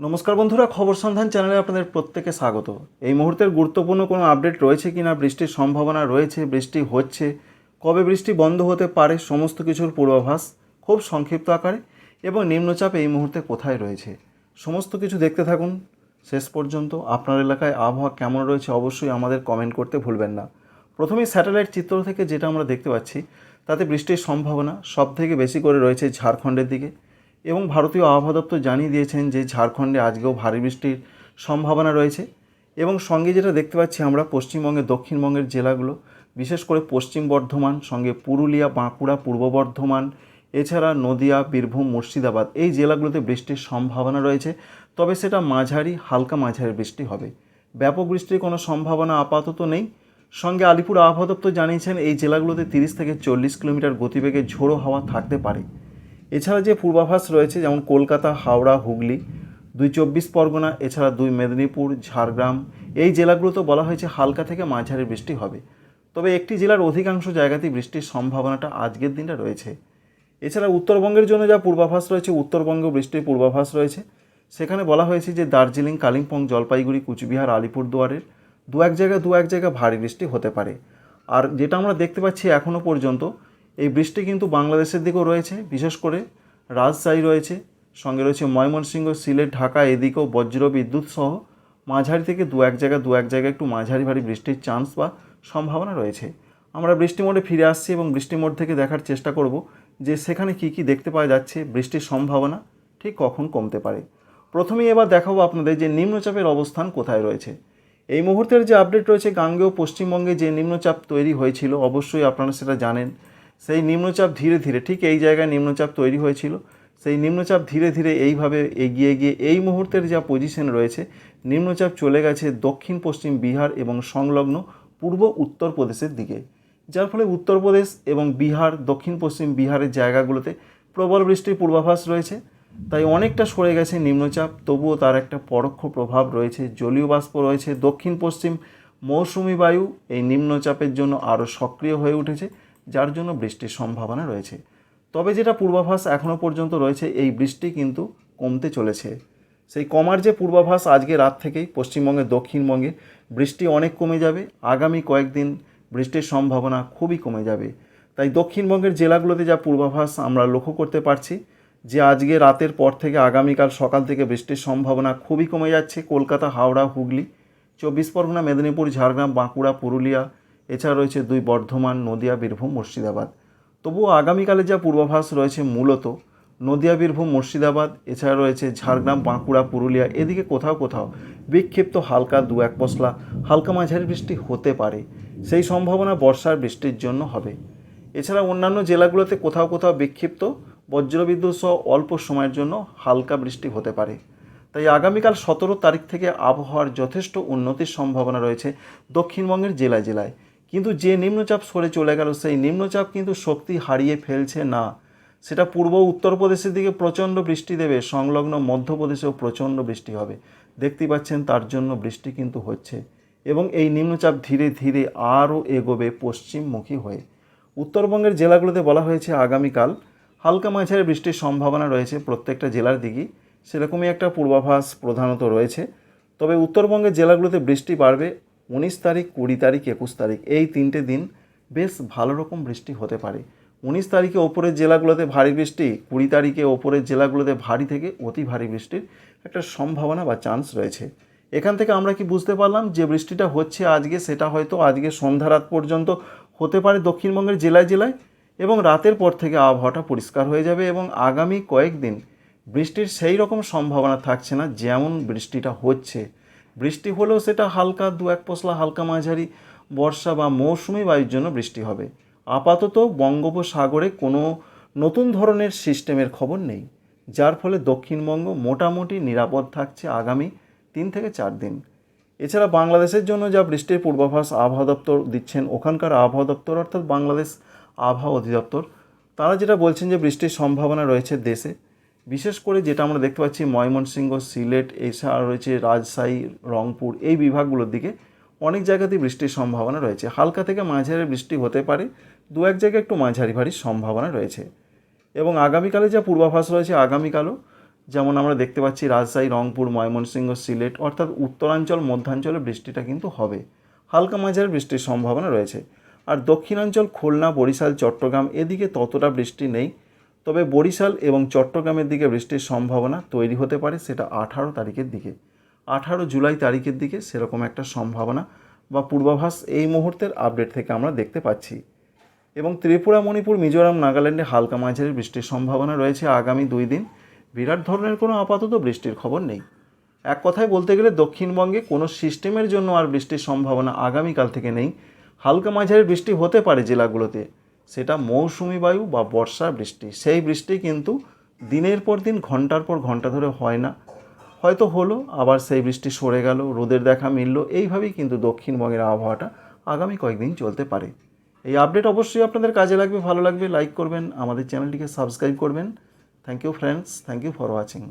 নমস্কার বন্ধুরা, খবর সন্ধান চ্যানেলে আপনাদের প্রত্যেকে স্বাগত। এই মুহূর্তের গুরুত্বপূর্ণ কোনো আপডেট রয়েছে কি না বৃষ্টির সম্ভাবনা রয়েছে, বৃষ্টি হচ্ছে, কবে বৃষ্টি বন্ধ হতে পারে, সমস্ত কিছুর পূর্বাভাস খুব সংক্ষিপ্ত আকারে এবং নিম্নচাপ এই মুহূর্তে কোথায় রয়েছে, সমস্ত কিছু দেখতে থাকুন। শেষ পর্যন্ত আপনার এলাকায় আবহাওয়া কেমন রয়েছে অবশ্যই আমাদের কমেন্ট করতে ভুলবেন না। প্রথমেই স্যাটেলাইট চিত্র থেকে যেটা আমরা দেখতে পাচ্ছি, তাতে বৃষ্টির সম্ভাবনা সব থেকে বেশি করে রয়েছে ঝাড়খণ্ডের দিকে। এবং ভারতীয় আবহাওয়া দপ্তর জানিয়ে দিয়েছেন যে ঝাড়খণ্ডে আজকেও ভারী বৃষ্টির সম্ভাবনা রয়েছে এবং সঙ্গে যেটা দেখতে পাচ্ছি আমরা পশ্চিমবঙ্গের দক্ষিণবঙ্গের জেলাগুলো, বিশেষ করে পশ্চিম বর্ধমান, সঙ্গে পুরুলিয়া, বাঁকুড়া, পূর্ব বর্ধমান, এছাড়া নদিয়া, বীরভূম, মুর্শিদাবাদ, এই জেলাগুলোতে বৃষ্টির সম্ভাবনা রয়েছে। তবে সেটা মাঝারি, হালকা মাঝারি বৃষ্টি হবে। ব্যাপক বৃষ্টির কোনো সম্ভাবনা আপাতত নেই। সঙ্গে আলিপুর আবহাওয়া দপ্তর জানিয়েছেন, এই জেলাগুলোতে তিরিশ থেকে চল্লিশ কিলোমিটার গতিবেগে ঝোড়ো হাওয়া থাকতে পারে। এছাড়া যে পূর্বাভাস রয়েছে, যেমন কলকাতা, হাওড়া, হুগলি, দুই চব্বিশ পরগনা, এছাড়া দুই মেদিনীপুর, ঝাড়গ্রাম, এই জেলাগুলোতে বলা হয়েছে হালকা থেকে মাঝারি বৃষ্টি হবে। তবে একটি জেলার অধিকাংশ জায়গাতেই বৃষ্টির সম্ভাবনাটা আজকের দিনটা রয়েছে। এছাড়া উত্তরবঙ্গের জন্য যা পূর্বাভাস রয়েছে, উত্তরবঙ্গে বৃষ্টির পূর্বাভাস রয়েছে। সেখানে বলা হয়েছে যে দার্জিলিং, কালিম্পং, জলপাইগুড়ি, কুচবিহার, আলিপুরদুয়ারের দু এক জায়গায় দু এক জায়গায় ভারী বৃষ্টি হতে পারে। আর যেটা আমরা দেখতে পাচ্ছি এখনও পর্যন্ত এই বৃষ্টি কিন্তু বাংলাদেশের দিকেও রয়েছে, বিশেষ করে রাজশাহী রয়েছে, সঙ্গে রয়েছে ময়মনসিংহ, সিলেট, ঢাকা, এদিকেও বজ্র বিদ্যুৎ সহ মাঝারি থেকে দু এক জায়গায় দু এক জায়গায় একটু মাঝারি ভারী বৃষ্টির চান্স বা সম্ভাবনা রয়েছে। আমরা বৃষ্টি মোডে ফিরে আসছি এবং বৃষ্টি মোড থেকে দেখার চেষ্টা করব যে সেখানে কি কি দেখতে পাওয়া যাচ্ছে, বৃষ্টির সম্ভাবনা ঠিক কখন কমতে পারে। প্রথমেই এবার দেখাবো আপনাদের যে নিম্নচাপের অবস্থান কোথায় রয়েছে। এই মুহূর্তের যে আপডেট রয়েছে গাঙ্গেয় পশ্চিমবঙ্গে যে নিম্নচাপ তৈরি হয়েছিল, অবশ্যই আপনারা সেটা জানেন। সেই নিম্নচাপ ধীরে ধীরে, ঠিক এই জায়গায় নিম্নচাপ তৈরি হয়েছিল, সেই নিম্নচাপ ধীরে ধীরে এইভাবে এগিয়ে গিয়ে এই মুহূর্তের যা পজিশন রয়েছে, নিম্নচাপ চলে গেছে দক্ষিণ পশ্চিম বিহার এবং সংলগ্ন পূর্ব উত্তরপ্রদেশের দিকে। যার ফলে উত্তরপ্রদেশ এবং বিহার, দক্ষিণ পশ্চিম বিহারের জায়গাগুলোতে প্রবল বৃষ্টির পূর্বাভাস রয়েছে। তাই অনেকটা সরে গেছে নিম্নচাপ, তবুও তার একটা পরোক্ষ প্রভাব রয়েছে। জলীয় বাষ্প রয়েছে দক্ষিণ পশ্চিম। মৌসুমি বায়ু এই নিম্নচাপের জন্য আরও সক্রিয় হয়ে উঠেছে। যার জন্য বৃষ্টির সম্ভাবনা রয়েছে। তবে যেটা পূর্বাভাস এখনও পর্যন্ত রয়েছে, এই বৃষ্টি কিন্তু কমতে চলেছে। সেই কমার যে পূর্বাভাস আজকে রাত থেকেই পশ্চিমবঙ্গে, দক্ষিণবঙ্গে বৃষ্টি অনেক কমে যাবে। আগামী কয়েকদিন বৃষ্টির সম্ভাবনা খুবই কমে যাবে। তাই দক্ষিণবঙ্গের জেলাগুলোতে যা পূর্বাভাস আমরা লক্ষ্য করতে পারছি, যে আজকে রাতের পর থেকে আগামীকাল সকাল থেকে বৃষ্টির সম্ভাবনা খুবই কমে যাচ্ছে। কলকাতা, হাওড়া, হুগলি, চব্বিশ পরগনা, মেদিনীপুর, ঝাড়গ্রাম, বাঁকুড়া, পুরুলিয়া এছাড়া রয়েছে দুই বর্ধমান, নদিয়া, বীরভূম, মুর্শিদাবাদ। তবুও আগামীকালে যা পূর্বাভাস রয়েছে মূলত নদিয়া, বীরভূম, মুর্শিদাবাদ, এছাড়া রয়েছে ঝাড়গ্রাম, বাঁকুড়া, পুরুলিয়া, এদিকে কোথাও কোথাও বিক্ষিপ্ত হালকা দু এক পশলা, হালকা মাঝারি বৃষ্টি হতে পারে। সেই সম্ভাবনা বর্ষার বৃষ্টির জন্য হবে। এছাড়া অন্যান্য জেলাগুলোতে কোথাও কোথাও বিক্ষিপ্ত বজ্রবিদ্যুৎ সহ অল্প সময়ের জন্য হালকা বৃষ্টি হতে পারে। তাই আগামীকাল সতেরো তারিখ থেকে আবহাওয়ার যথেষ্ট উন্নতির সম্ভাবনা রয়েছে দক্ষিণবঙ্গের জেলায় জেলায়। কিন্তু যে নিম্নচাপ সরে চলে গেল, সেই নিম্নচাপ কিন্তু শক্তি হারিয়ে ফেলছে না। সেটা পূর্ব উত্তরপ্রদেশের দিকে প্রচণ্ড বৃষ্টি দেবে, সংলগ্ন মধ্যপ্রদেশেও প্রচণ্ড বৃষ্টি হবে। দেখতে পাচ্ছেন তার জন্য বৃষ্টি কিন্তু হচ্ছে এবং এই নিম্নচাপ ধীরে ধীরে আরও এগোবে পশ্চিমমুখী হয়ে। উত্তরবঙ্গের জেলাগুলোতে বলা হয়েছে আগামীকাল হালকা মাঝারি বৃষ্টির সম্ভাবনা রয়েছে প্রত্যেকটা জেলার দিকেই। সেরকমই একটা পূর্বাভাস প্রধানত রয়েছে। তবে উত্তরবঙ্গের জেলাগুলোতে বৃষ্টি বাড়বে উনিশ তারিখ, কুড়ি তারিখ, একুশ তারিখ, এই তিনটে দিন বেশ ভালো রকম বৃষ্টি হতে পারে। উনিশ তারিখে ওপরের জেলাগুলোতে ভারী বৃষ্টি, কুড়ি তারিখে ওপরের জেলাগুলোতে ভারী থেকে অতি ভারী বৃষ্টির একটা সম্ভাবনা বা চান্স রয়েছে। এখান থেকে আমরা কি বুঝতে পারলাম যে বৃষ্টিটা হচ্ছে আজকে, সেটা হয়তো আজকে সন্ধ্যা রাত পর্যন্ত হতে পারে দক্ষিণবঙ্গের জেলায় জেলায় এবং রাতের পর থেকে আবহাওয়াটা পরিষ্কার হয়ে যাবে এবং আগামী কয়েকদিন বৃষ্টির সেই রকম সম্ভাবনা থাকছে না যেমন বৃষ্টিটা হচ্ছে। বৃষ্টি হলেও সেটা হালকা দু এক পশলা হালকা মাঝারি বর্ষা বা মৌসুমি বায়ুর জন্য বৃষ্টি হবে। আপাতত বঙ্গোপসাগরে কোনো নতুন ধরনের সিস্টেমের খবর নেই, যার ফলে দক্ষিণবঙ্গ মোটামুটি নিরাপদ থাকছে আগামী তিন থেকে চার দিন। এছাড়া বাংলাদেশের জন্য যা বৃষ্টির পূর্বাভাস আবহাওয়া দপ্তর দিচ্ছেন, ওখানকার আবহাওয়া দপ্তর অর্থাৎ বাংলাদেশ আবহাওয়া অধিদপ্তর, তারা যেটা বলছেন যে বৃষ্টির সম্ভাবনা রয়েছে দেশে বিশেষ করে যেটা আমরা দেখতে পাচ্ছি, ময়মনসিংহ, সিলেট, এছাড়া রয়েছে রাজশাহী, রংপুর, এই বিভাগগুলোর দিকে অনেক জায়গাতেই বৃষ্টির সম্ভাবনা রয়েছে। হালকা থেকে মাঝারি বৃষ্টি হতে পারে, দু এক জায়গায় একটু মাঝারি ভারী সম্ভাবনা রয়েছে। এবং আগামীকালে যা পূর্বাভাস রয়েছে, আগামীকালও যেমন আমরা দেখতে পাচ্ছি, রাজশাহী, রংপুর, ময়মনসিংহ, সিলেট, অর্থাৎ উত্তরাঞ্চল, মধ্যাঞ্চলে বৃষ্টিটা কিন্তু হবে। হালকা মাঝারি বৃষ্টির সম্ভাবনা রয়েছে। আর দক্ষিণাঞ্চল, খুলনা, বরিশাল, চট্টগ্রাম, এদিকে ততটা বৃষ্টি নেই। তবে বরিশাল এবং চট্টগ্রামের দিকে বৃষ্টির সম্ভাবনা তৈরি হতে পারে সেটা আঠারো তারিখের দিকে। আঠারো জুলাই তারিখের দিকে সেরকম একটা সম্ভাবনা বা পূর্বাভাস এই মুহূর্তের আপডেট থেকে আমরা দেখতে পাচ্ছি। এবং ত্রিপুরা, মণিপুর, মিজোরাম, নাগাল্যান্ডে হালকা মাঝারি বৃষ্টির সম্ভাবনা রয়েছে আগামী দুই দিন। বিরাট ধরনের কোনো আপাতত বৃষ্টির খবর নেই। এক কথায় বলতে গেলে দক্ষিণবঙ্গে কোনো সিস্টেমের জন্য আর বৃষ্টির সম্ভাবনা আগামীকাল থেকে নেই। হালকা মাঝারি বৃষ্টি হতে পারে জেলাগুলোতে। সেটা মৌসুমি বায়ু বা বর্ষার বৃষ্টি। সেই বৃষ্টি কিন্তু দিনের পর দিন, ঘণ্টার পর ঘণ্টা ধরে হয় না। হয়তো হলো, আবার সেই বৃষ্টি সরে গেল, রোদের দেখা মিলল, এইভাবেই কিন্তু দক্ষিণবঙ্গের আবহাওয়াটা আগামী কয়েকদিন চলতে পারে। এই আপডেট অবশ্যই আপনাদের কাজে লাগবে, ভালো লাগবে লাইক করবেন, আমাদের চ্যানেলটিকে সাবস্ক্রাইব করবেন। Thank you friends thank you for watching